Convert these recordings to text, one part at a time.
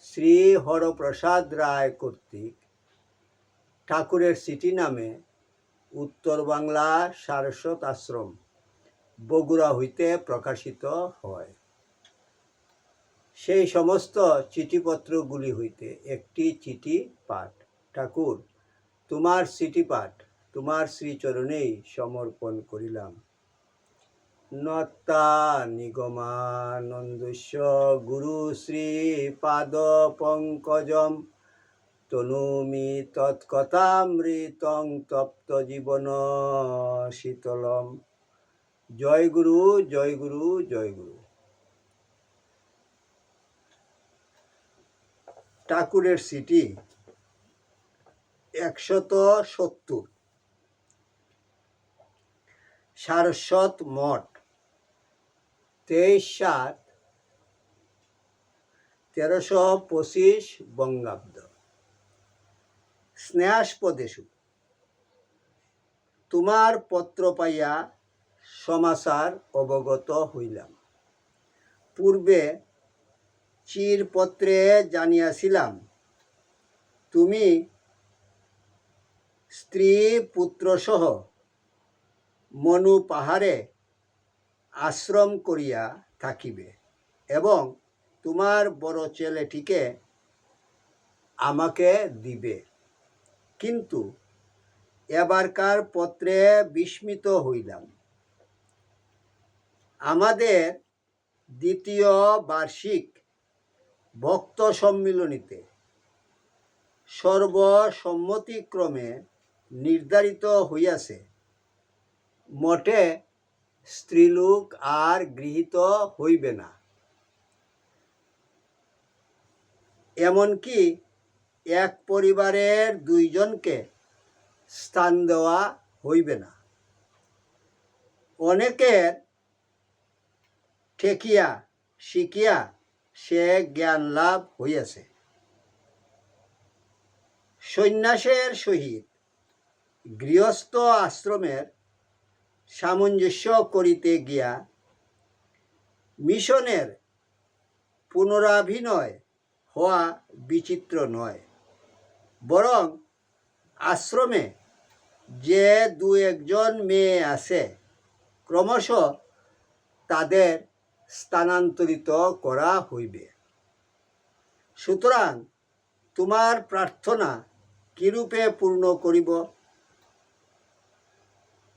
শ্রী হরপ্রসাদ রায় কর্তৃক ঠাকুরের সিটি নামে উত্তর বাংলা সারস্বত আশ্রম, বগুড়া হইতে প্রকাশিত হয়। সেই সমস্ত চিঠিপত্রগুলি হইতে একটি চিঠি পাঠ, ঠাকুর, তোমার চিঠি পাঠ, তোমার শ্রীচরণেই সমর্পণ করিলাম। নত্তা নিগমানন্দস্য গুরু শ্রী পাদ পঙ্কজম। তনুমি তৎকথামৃতং তপ্ত জীবন শীতলম। জয় গুরু জয় গুরু জয় গুরু। ঠাকুরের সিটি একশত সত্তর। সারস্বত মঠ। তেইশ সাত তেরোশো পঁচিশ বঙ্গাব্দ। স্নেহাস্পদেশু তোমার পত্র পাইয়া সমাচার অবগত হইলাম। পূর্বে চিরপত্রে জানিয়াছিলাম, তুমি স্ত্রী পুত্রসহ মনু পাহাড়ে আশ্রম করিয়া থাকিবে এবং তোমার বড় ছেলেটিকে আমাকে দিবে। কিন্তু এবারকার পত্রে বিস্মিত হইলাম। আমাদের দ্বিতীয় বার্ষিক ভক্ত সম্মিলনীতে সর্বসম্মতিক্রমে নির্ধারিত হইয়াছে। মঠে স্ত্রীলোক আর গৃহীত হইবে না। এমনকি এক পরিবারের দুইজনকে স্থান দেওয়া হইবে না। অনেকের ঠেকিয়া শিখিয়া সে জ্ঞান লাভ হইয়াছে। সন্ন্যাসের সহিত গৃহস্থ আশ্রমের সামঞ্জস্য করিতে গিয়া মিশনের পুনরাভিনয় হওয়া বিচিত্র নয়, বরং আশ্রমে যে দু একজন মেয়ে আছে, ক্রমশ তাদের স্থানান্তরিত করা হইবে। সুতরাং তোমার প্রার্থনা কিরূপে পূর্ণ করিব?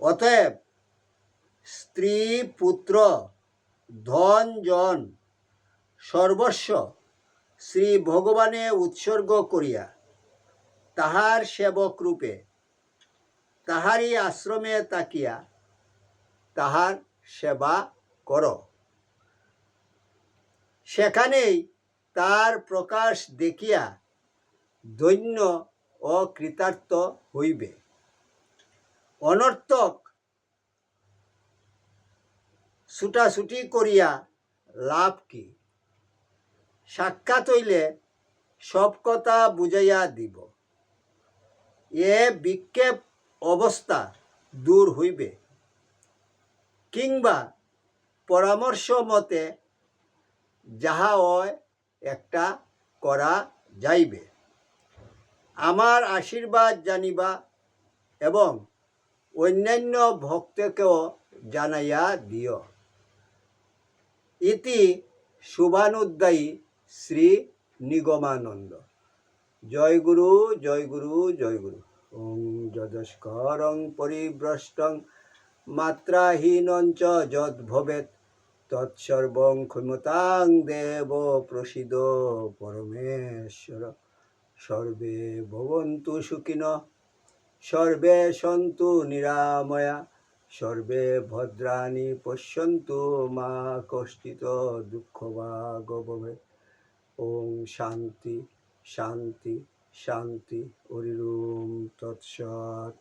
অতএব স্ত্রী পুত্র ধন জন সর্বস্ব শ্রী ভগবানে উৎসর্গ করিয়া তাহার সেবক রূপে তাহারই আশ্রমে তাকিয়া তাহার সেবা কর। সেখানেই তার প্রকাশ দেখিয়া দৈন্য ও কৃতার্থ হইবে। অনর্থক ছুটাছুটি করিয়া লাভ কি? সাক্ষাৎ হইলে সব কথা বুঝাইয়া দিব। এ বিক্ষেপ অবস্থা দূর হইবে। কিংবা পরামর্শ মতে যাহা হয় একটা করা যাইবে। আমার আশীর্বাদ জানিবা এবং অন্যান্য ভক্তকেও জানাইয়া দিও। ইতি শুভানুদ্দায়ী শ্রী নিগমানন্দ। জয় গুরু জয় গুরু জয় গুরু। ওং যদস্করং পরিভ্রষ্টং মাত্রাহীনং চ যদ ভবেত তৎসর্বং ক্ষমতাং দেব প্রসিদ পরমেশ্বর। সর্বে ভবন্তু সুখিন, সর্বে সন্তু নিরাময়া। সর্বে ভদ্রাণি পশ্যন্তু মা কষ্টিত দুঃখ বা ভবে। ওম শান্তি শান্তি শান্তি অরিরুম তৎসৎ।